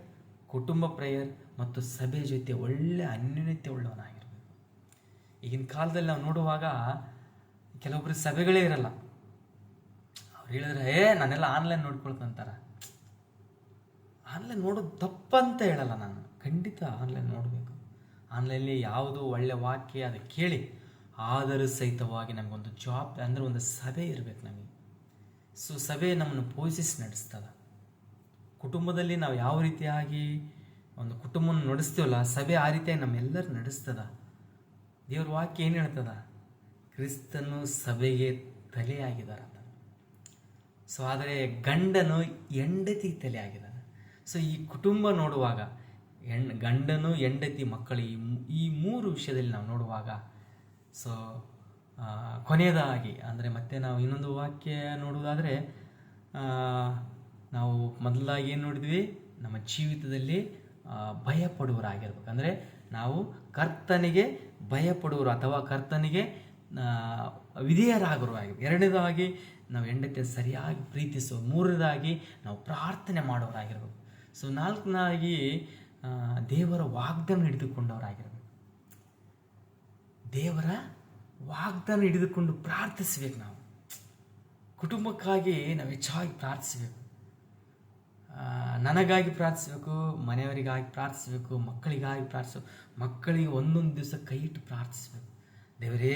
S1: ಕುಟುಂಬ ಪ್ರೇಯರ್ ಮತ್ತು ಸಭೆ ಜೊತೆ ಒಳ್ಳೆ ಅನ್ಯೋನ್ಯತೆ ಉಳ್ಳವನಾಗಿರಬೇಕು ಈಗಿನ ಕಾಲದಲ್ಲಿ ನಾವು ನೋಡುವಾಗ ಕೆಲವೊಬ್ಬರು ಸಭೆಗಳೇ ಇರಲ್ಲ. ಅವ್ರು ಹೇಳಿದ್ರೆ, ಏ, ನಾನೆಲ್ಲ ಆನ್ಲೈನ್ ನೋಡ್ಕೊಳ್ತಂತಾರ ಆನ್ಲೈನ್ ನೋಡೋದು ತಪ್ಪಂತ ಹೇಳಲ್ಲ ನಾನು. ಖಂಡಿತ ಆನ್ಲೈನ್ ನೋಡಬೇಕು. ಆನ್ಲೈನಲ್ಲಿ ಯಾವುದು ಒಳ್ಳೆ ವಾಕ್ಯ ಅದು ಕೇಳಿ ಆದರೂ ಸಹಿತವಾಗಿ ನಮಗೊಂದು ಜಾಬ್ ಅಂದರೆ ಒಂದು ಸಭೆ ಇರಬೇಕು ನಮಗೆ. ಸೊ ಸಭೆ ನಮ್ಮನ್ನು ಪೋಷಿಸಿ ನಡೆಸ್ತದ. ಕುಟುಂಬದಲ್ಲಿ ನಾವು ಯಾವ ರೀತಿಯಾಗಿ ಒಂದು ಕುಟುಂಬವನ್ನು ನಡೆಸ್ತೀವಲ್ಲ, ಸಭೆ ಆ ರೀತಿಯಾಗಿ ನಮ್ಮೆಲ್ಲರೂ ನಡೆಸ್ತದ. ದೇವ್ರ ವಾಕ್ಯ ಏನು ಹೇಳ್ತದ? ಕ್ರಿಸ್ತನು ಸಭೆಗೆ ತಲೆಯಾಗಿದ್ದಾರಂತ. ಸೊ ಆದರೆ ಗಂಡನು ಹೆಂಡತಿ ತಲೆ ಆಗಿದ್ದಾನೆ ಸೊ ಈ ಕುಟುಂಬ ನೋಡುವಾಗ ಹೆಣ್ ಗಂಡನು ಹೆಂಡತಿ ಮಕ್ಕಳು ಈ ಮೂರು ವಿಷಯದಲ್ಲಿ ನಾವು ನೋಡುವಾಗ ಸೊ ಕೊನೆಯದಾಗಿ ಅಂದರೆ ಮತ್ತೆ ನಾವು ಇನ್ನೊಂದು ವಾಕ್ಯ ನೋಡುವುದಾದರೆ ನಾವು ಮೊದಲಾಗಿ ಏನು ನೋಡಿದ್ವಿ? ನಮ್ಮ ಜೀವಿತದಲ್ಲಿ ಭಯಪಡುವರಾಗಿರ್ಬೇಕು. ಭಯ ಪಡುವರಾಗಿರ್ಬೇಕು ಅಂದರೆ ನಾವು ಕರ್ತನಿಗೆ ಭಯಪಡುವರು ಅಥವಾ ಕರ್ತನಿಗೆ ಆ, ವಿಧೇಯರಾಗರು ಆಗಿರ್ಬೇಕು ಎರಡನೇದಾಗಿ ನಾವು ಹೆಂಡತಿಯನ್ನು ಸರಿಯಾಗಿ ಪ್ರೀತಿಸುವ ಮೂರನೇದಾಗಿ ನಾವು ಪ್ರಾರ್ಥನೆ ಮಾಡೋರಾಗಿರ್ಬೇಕು ಸೊ ನಾಲ್ಕನಾಗಿ ದೇವರ ವಾಗ್ದಾನ ಹಿಡಿದುಕೊಂಡವರಾಗಿರಬೇಕು. ದೇವರ ವಾಗ್ದಾನ ಹಿಡಿದುಕೊಂಡು ಪ್ರಾರ್ಥಿಸ್ಬೇಕು ನಾವು. ಕುಟುಂಬಕ್ಕಾಗಿ ನಾವು ಹೆಚ್ಚಾಗಿ ಪ್ರಾರ್ಥಿಸಬೇಕು. ನನಗಾಗಿ ಪ್ರಾರ್ಥಿಸಬೇಕು, ಮನೆಯವರಿಗಾಗಿ ಪ್ರಾರ್ಥಿಸಬೇಕು, ಮಕ್ಕಳಿಗಾಗಿ ಪ್ರಾರ್ಥಿಸಬೇಕು, ಮಕ್ಕಳಿಗೆ ಒಂದೊಂದು ದಿವಸ ಕೈ ಇಟ್ಟು ಪ್ರಾರ್ಥಿಸಬೇಕು. ದೇವರೇ,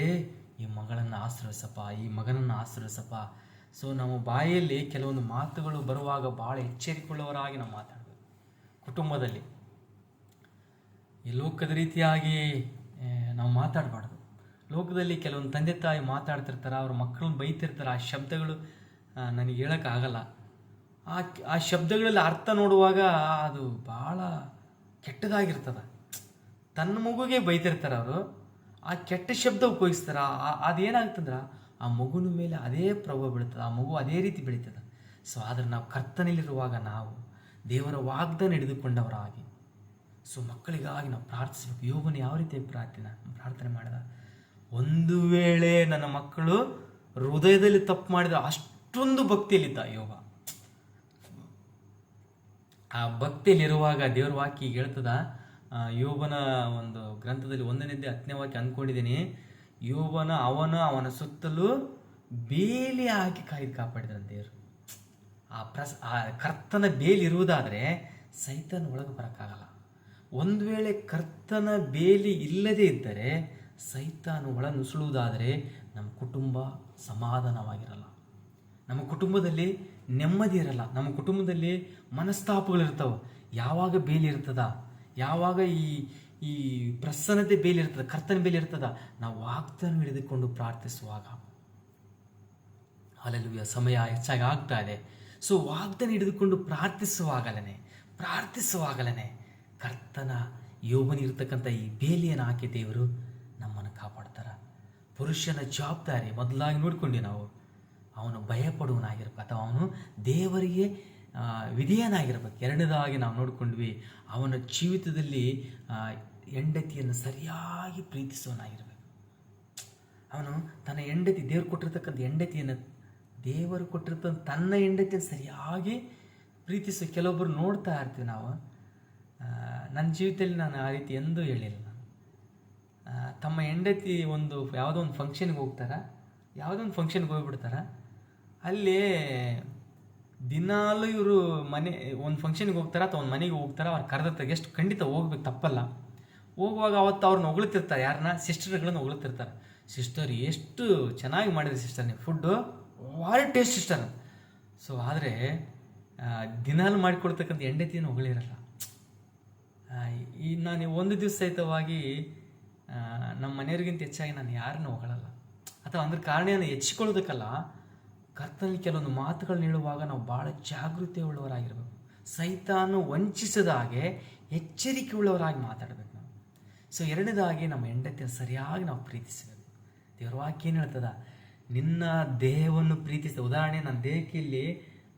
S1: ಈ ಮಗಳನ್ನು ಆಶ್ರಯಿಸಪ್ಪ ಈ ಮಗನನ್ನು ಆಶ್ರಯಿಸಪ್ಪ ಸೊ ನಮ್ಮ ಬಾಯಲ್ಲಿ ಕೆಲವೊಂದು ಮಾತುಗಳು ಬರುವಾಗ ಭಾಳ ಎಚ್ಚರಿಕೊಳ್ಳುವರಾಗಿ ನಾವು ಮಾತಾಡಬೇಕು ಕುಟುಂಬದಲ್ಲಿ. ಈ ಲೋಕದ ರೀತಿಯಾಗಿ ನಾವು ಮಾತಾಡಬಾರ್ದು. ಲೋಕದಲ್ಲಿ ಕೆಲವೊಂದು ತಂದೆ ತಾಯಿ ಮಾತಾಡ್ತಿರ್ತಾರೆ, ಅವ್ರ ಮಕ್ಕಳನ್ನ ಬೈತಿರ್ತಾರೆ, ಆ ಶಬ್ದಗಳು ನನಗೆ ಹೇಳೋಕ್ಕಾಗಲ್ಲ. ಆ ಆ ಶಬ್ದಗಳಲ್ಲಿ ಅರ್ಥ ನೋಡುವಾಗ ಅದು ಭಾಳ ಕೆಟ್ಟದಾಗಿರ್ತದೆ. ತನ್ನ ಮಗುಗೆ ಬೈತಿರ್ತಾರೆ ಅವರು, ಆ ಕೆಟ್ಟ ಶಬ್ದ ಉಪಯೋಗಿಸ್ತಾರೆ. ಅದೇನಾಗ್ತಂದ್ರೆ, ಆ ಮಗುನ ಮೇಲೆ ಅದೇ ಪ್ರಭಾವ ಬೀಳ್ತದೆ, ಆ ಮಗು ಅದೇ ರೀತಿ ಬೆಳೀತದೆ. ಸೊ ಆದರೆ ನಾವು ಕರ್ತನಲ್ಲಿರುವಾಗ ನಾವು ದೇವರ ವಾಗ್ದಾನ ಹಿಡಿದುಕೊಂಡವರಾಗಿ. ಸೊ ಮಕ್ಕಳಿಗಾಗಿ ನಾವು ಪ್ರಾರ್ಥಿಸಬೇಕು. ಯೋಗನ ಯಾವ ರೀತಿ ಪ್ರಾರ್ಥನೆ ಪ್ರಾರ್ಥನೆ ಮಾಡಿದ? ಒಂದು ವೇಳೆ ನನ್ನ ಮಕ್ಕಳು ಹೃದಯದಲ್ಲಿ ತಪ್ಪು ಮಾಡಿದ ಅಷ್ಟೊಂದು ಭಕ್ತಿಯಲ್ಲಿದ್ದ ಯೋಗ ಆ ಭಕ್ತಿಯಲ್ಲಿರುವಾಗ ದೇವ್ರ ವಾಕ್ಯ ಹೇಳ್ತದ ಯೋಬನ ಒಂದು ಗ್ರಂಥದಲ್ಲಿ ಒಂದನೇದ್ದೆ ಹತ್ತನೇ ವಾಕ್ಯ ಅಂದ್ಕೊಂಡಿದ್ದೀನಿ ಯೋಬನ, ಅವನ ಅವನ ಸುತ್ತಲೂ ಬೇಲಿ ಹಾಕಿ ಕಾಯ್ದು ಕಾಪಾಡಿದ್ರು ದೇವರು. ಆ ಪ್ರಸ್, ಆ ಕರ್ತನ ಬೇಲಿ ಇರುವುದಾದರೆ ಸೈತನ ಒಳಗೆ ಬರೋಕ್ಕಾಗಲ್ಲ. ಒಂದು ವೇಳೆ ಕರ್ತನ ಬೇಲಿ ಇಲ್ಲದೇ ಇದ್ದರೆ ಸೈತಾನ ಒಳ ನುಸುಳುವುದಾದರೆ ನಮ್ಮ ಕುಟುಂಬ ಸಮಾಧಾನವಾಗಿರಲ್ಲ. ನಮ್ಮ ಕುಟುಂಬದಲ್ಲಿ ನೆಮ್ಮದಿ ಇರಲ್ಲ. ನಮ್ಮ ಕುಟುಂಬದಲ್ಲಿ ಮನಸ್ತಾಪಗಳಿರ್ತಾವೆ. ಯಾವಾಗ ಬೇಲಿ ಇರ್ತದ? ಯಾವಾಗ ಈ ಈ ಪ್ರಸನ್ನತೆ ಬೇಲಿ ಇರ್ತದ? ಕರ್ತನ ಬೇಲಿ ಇರ್ತದ? ನಾವು ವಾಗ್ದಾನ ಹಿಡಿದುಕೊಂಡು ಪ್ರಾರ್ಥಿಸುವಾಗ. ಅಲ್ಲೆಲ್ಲುಯ್ಯ ಸಮಯ ಹೆಚ್ಚಾಗಿ ಆಗ್ತಾ ಇದೆ. ಸೊ ವಾಗ್ದಾನ ಹಿಡಿದುಕೊಂಡು ಪ್ರಾರ್ಥಿಸುವಾಗಲೇ ಪ್ರಾರ್ಥಿಸುವಾಗಲೇ ಕರ್ತನ ಯೋಬನಿರ್ತಕ್ಕಂಥ ಈ ಬೇಲಿಯನ್ನು ಹಾಕಿ ದೇವರು ನಮ್ಮನ್ನು ಕಾಪಾಡ್ತಾರೆ. ಪುರುಷನ ಜವಾಬ್ದಾರಿ ಮೊದಲಾಗಿ ನೋಡ್ಕೊಂಡಿ ನಾವು. ಅವನು ಭಯಪಡುವನಾಗಿರ್ಬೇಕು ಅಥವಾ ಅವನು ದೇವರಿಗೆ ವಿಧಿಯನಾಗಿರ್ಬೇಕು. ಎರಡನೇದಾಗಿ ನಾವು ನೋಡಿಕೊಂಡ್ವಿ ಅವನ ಜೀವಿತದಲ್ಲಿ ಹೆಂಡತಿಯನ್ನು ಸರಿಯಾಗಿ ಪ್ರೀತಿಸುವನಾಗಿರ್ಬೇಕು. ಅವನು ತನ್ನ ಹೆಂಡತಿ, ದೇವ್ರು ಕೊಟ್ಟಿರ್ತಕ್ಕಂಥ ಹೆಂಡತಿಯನ್ನು ದೇವರು ಕೊಟ್ಟಿರ್ತಂಥ ತನ್ನ ಹೆಂಡತಿ ಸರಿಯಾಗಿ ಪ್ರೀತಿಸೋ ಕೆಲವೊಬ್ಬರು ನೋಡ್ತಾ ಇರ್ತೀವಿ ನಾವು. ನನ್ನ ಜೀವಿತದಲ್ಲಿ ನಾನು ಆ ರೀತಿ ಎಂದೂ ಹೇಳಿಲ್ಲ ನಾನು. ತಮ್ಮ ಹೆಂಡತಿ ಒಂದು ಯಾವುದೋ ಒಂದು ಫಂಕ್ಷನ್ಗೆ ಹೋಗ್ತಾರ? ಯಾವುದೋ ಒಂದು ಫಂಕ್ಷನ್ಗೆ ಹೋಗ್ಬಿಡ್ತಾರ? ಅಲ್ಲಿ ದಿನಾಲೂ ಇವರು ಮನೆ, ಒಂದು ಫಂಕ್ಷನ್ಗೆ ಹೋಗ್ತಾರ ಅಥವಾ ಒಂದು ಮನೆಗೆ ಹೋಗ್ತಾರ? ಅವ್ರು ಕರೆದ ಎಷ್ಟು ಖಂಡಿತ ಹೋಗ್ಬೇಕು, ತಪ್ಪಲ್ಲ. ಹೋಗುವಾಗ ಅವತ್ತು ಅವ್ರನ್ನ ಹೊಗಳ್ತಿರ್ತಾರೆ ಯಾರನ್ನ? ಸಿಸ್ಟರ್ಗಳನ್ನ ಹೊಗಳ್ತಿರ್ತಾರೆ. ಸಿಸ್ಟರ್ ಎಷ್ಟು ಚೆನ್ನಾಗಿ ಮಾಡಿದ್ರಿ ಸಿಸ್ಟರ್ ನೀವು. ಫುಡ್ಡು ಭಾರಿ ಟೇಸ್ಟ್ ಸಿಸ್ಟರ್ ಸೊ ಆದರೆ ದಿನಾಲು ಮಾಡಿಕೊಡ್ತಕ್ಕಂಥ ಹೆಂಡತಿಯನ್ನು ಹೊಗಳಿರಲ್ಲ ಆ, ಈ ನಾನು ಒಂದು ದಿವಸ ಸಹಿತವಾಗಿ ನಮ್ಮ ಮನೆಯವ್ರಿಗಿಂತ ಹೆಚ್ಚಾಗಿ ನಾನು ಯಾರನ್ನು ಹೊಗಳಲ್ಲ. ಅಥವಾ ಅಂದ್ರೆ ಕಾರಣವನ್ನು ಹೆಚ್ಚಿಕೊಳ್ಳೋದಕ್ಕಲ್ಲ ಕರ್ತನಲ್ಲಿ ಕೆಲವೊಂದು ಮಾತುಗಳನ್ನ ಹೇಳುವಾಗ ನಾವು ಭಾಳ ಜಾಗೃತಿ ಉಳ್ಳವರಾಗಿರ್ಬೇಕು. ಸೈತಾನು ವಂಚಿಸದ ಹಾಗೆ ಎಚ್ಚರಿಕೆ ಉಳ್ಳವರಾಗಿ ಮಾತಾಡಬೇಕು ನಾವು. ಸೊ ಎರಡನೇದಾಗಿ ನಮ್ಮ ಹೆಂಡತಿಯನ್ನು ಸರಿಯಾಗಿ ನಾವು ಪ್ರೀತಿಸಬೇಕು. ದೇವ್ರವಾಗಿ ವಾಕ್ಯ ಏನು ಹೇಳ್ತದ? ನಿನ್ನ ದೇಹವನ್ನು ಪ್ರೀತಿಸ ಉದಾಹರಣೆ ನನ್ನ ದೇಹಕ್ಕೆ ಇಲ್ಲಿ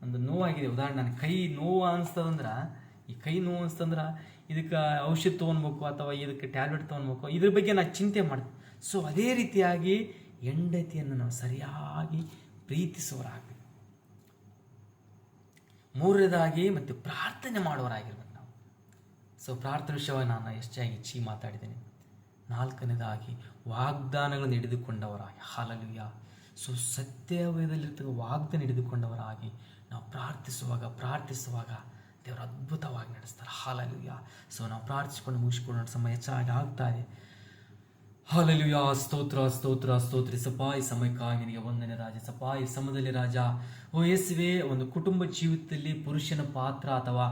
S1: ಒಂದು ನೋವಾಗಿದೆ. ಉದಾಹರಣೆ ನನ್ನ ಕೈ ನೋವು ಅನಿಸ್ತದಂದ್ರೆ, ಈ ಕೈ ನೋವು ಅನಿಸ್ತಂದ್ರೆ ಇದಕ್ಕೆ ಔಷಧ ತೊಗೊಳ್ಬೇಕು ಅಥವಾ ಇದಕ್ಕೆ ಟ್ಯಾಬ್ಲೆಟ್ ತೊಗೊಳ್ಬೇಕು ಇದ್ರ ಬಗ್ಗೆ ನಾನು ಚಿಂತೆ ಮಾಡ್ತೀನಿ ಸೊ ಅದೇ ರೀತಿಯಾಗಿ ಹೆಂಡತಿಯನ್ನು ನಾವು ಸರಿಯಾಗಿ ಪ್ರೀತಿಸುವರಾಗಬೇಕು ಮೂರನೇದಾಗಿ ಮತ್ತು ಪ್ರಾರ್ಥನೆ ಮಾಡುವರಾಗಿರ್ಬೇಕು ನಾವು. ಸೊ ಪ್ರಾರ್ಥನೆ ವಿಷಯವಾಗಿ ನಾನು ಹೆಚ್ಚಾಗಿ ಹೆಚ್ಚಿಗೆ ಮಾತಾಡಿದ್ದೇನೆ. ನಾಲ್ಕನೇದಾಗಿ ವಾಗ್ದಾನಗಳನ್ನು ಹಿಡಿದುಕೊಂಡವರಾಗಿ. ಹಾಲಲುಯ್ಯ ಸೊ ಸತ್ಯವೇದಲ್ಲಿರ್ತಕ್ಕ ವಾಗ್ದ ಹಿಡಿದುಕೊಂಡವರಾಗಿ ನಾವು ಪ್ರಾರ್ಥಿಸುವಾಗ ಪ್ರಾರ್ಥಿಸುವಾಗ ದೇವರು ಅದ್ಭುತವಾಗಿ ನಡೆಸ್ತಾರೆ. ಹಾಲಲುಯ್ಯ ಸೊ ನಾವು ಪ್ರಾರ್ಥಿಸಿಕೊಂಡು ಮುಗಿಸಿಕೊಂಡು ಸಮಯ ಹೆಚ್ಚಾಗಿ ಆಗ್ತಾ ಇದೆ ಹಾಲೆಲುಯ ಸ್ತೋತ್ರ ಸ್ತೋತ್ರ ಸ್ತೋತ್ರ. ಸಪಾಯಿ ಸಮಯಕ್ಕಾಗಿ ನಿನಗೆ ವಂದನೆ ರಾಜ. ಸಪಾಯಿ ಸಮದಲ್ಲಿ ರಾಜ. ಯೇಸುವೆ, ಒಂದು ಕುಟುಂಬ ಜೀವಿತದಲ್ಲಿ ಪುರುಷನ ಪಾತ್ರ ಅಥವಾ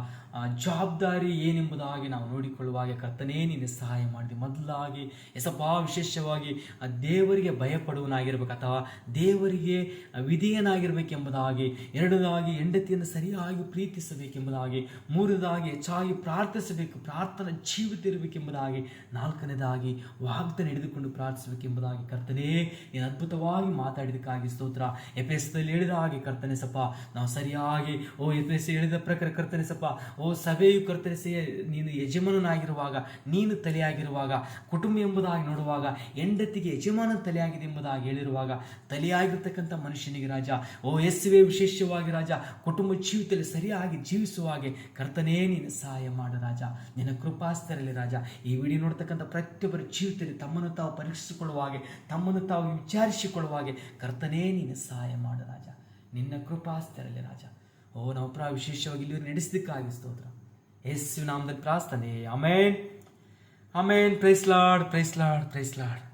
S1: ಜವಾಬ್ದಾರಿ ಏನೆಂಬುದಾಗಿ ನಾವು ನೋಡಿಕೊಳ್ಳುವಾಗ ಕರ್ತನೇ ನೀನು ಸಹಾಯ ಮಾಡಿದೆ. ಮೊದಲಾಗಿ ಎಸಪ್ಪ ವಿಶೇಷವಾಗಿ ದೇವರಿಗೆ ಭಯಪಡುವನಾಗಿರ್ಬೇಕು ಅಥವಾ ದೇವರಿಗೆ ವಿಧೇಯನಾಗಿರ್ಬೇಕೆಂಬುದಾಗಿ, ಎರಡನೇದಾಗಿ ಹೆಂಡತಿಯನ್ನು ಸರಿಯಾಗಿ ಪ್ರೀತಿಸಬೇಕೆಂಬುದಾಗಿ, ಮೂರನೇದಾಗಿ ಹೆಚ್ಚಾಗಿ ಪ್ರಾರ್ಥಿಸಬೇಕು, ಪ್ರಾರ್ಥನಾ ಜೀವಿತ ಇರಬೇಕೆಂಬುದಾಗಿ, ನಾಲ್ಕನೇದಾಗಿ ವಾಗ್ದಾನ ಹಿಡಿದುಕೊಂಡು ಪ್ರಾರ್ಥಿಸಬೇಕೆಂಬುದಾಗಿ ಕರ್ತನೇ ನೀನು ಅದ್ಭುತವಾಗಿ ಮಾತಾಡಿದಕ್ಕಾಗಿ ಸ್ತೋತ್ರ. ಎಪೆಸದಲ್ಲಿ ಹೇಳಿದ ಹಾಗೆ ಕರ್ತನೆ ಸಪ್ಪ ನಾವು ಸರಿಯಾಗಿ, ಓ ಎಸ್ ಹೇಳಿದ ಪ್ರಕಾರ ಕರ್ತನೆ ಸಪ್ಪ ಓ ಸಭೆಯು ಕರ್ತನೆ ಸೇ ನೀನು ಯಜಮಾನನಾಗಿರುವಾಗ, ನೀನು ತಲೆಯಾಗಿರುವಾಗ, ಕುಟುಂಬ ಎಂಬುದಾಗಿ ನೋಡುವಾಗ, ಹೆಂಡತಿಗೆ ಯಜಮಾನ ತಲೆಯಾಗಿದೆ ಎಂಬುದಾಗಿ ಹೇಳಿರುವಾಗ, ತಲೆಯಾಗಿರ್ತಕ್ಕಂಥ ಮನುಷ್ಯನಿಗೆ ರಾಜ, ಓ ಎಸ್ಸುವೆ ವಿಶೇಷವಾಗಿ ರಾಜ, ಕುಟುಂಬ ಜೀವಿತದಲ್ಲಿ ಸರಿಯಾಗಿ ಜೀವಿಸುವಾಗೆ ಕರ್ತನೇ, ನೀನು ಸಹಾಯ ಮಾಡು ರಾಜ. ನಿನ್ನ ಕೃಪಾಸ್ತರಲ್ಲಿ ರಾಜ. ಈ ವಿಡಿಯೋ ನೋಡ್ತಕ್ಕಂಥ ಪ್ರತಿಯೊಬ್ಬರ ಜೀವಿತದಲ್ಲಿ ತಮ್ಮನ್ನು ತಾವು ಪರೀಕ್ಷಿಸಿಕೊಳ್ಳುವಾಗೆ ತಮ್ಮನ್ನು ತಾವು ವಿಚಾರಿಸಿಕೊಳ್ಳುವಾಗೆ ಕರ್ತನೇ, ನೀನು ಸಹಾಯ ಮಾಡು ರಾಜ. ನಿನ್ನ ಕೃಪಾಸ್ತರಲ್ಲಿ ರಾಜ. ಓ, ನಾವು ಪ್ರಾ ವಿಶೇಷವಾಗಿ ಇಲ್ಲಿ ನಡೆಸಿದಕ್ಕಾಗಿ ಸ್ತೋತ್ರ. ಯೇಸು ನಾಮದ ಪ್ರಾರ್ಥನೆ. Amen amen ಪ್ರೈಸ್ಲಾಡ್ ಪ್ರೈಸ್ಲಾಡ್ ಪ್ರೈಸ್ಲಾಡ್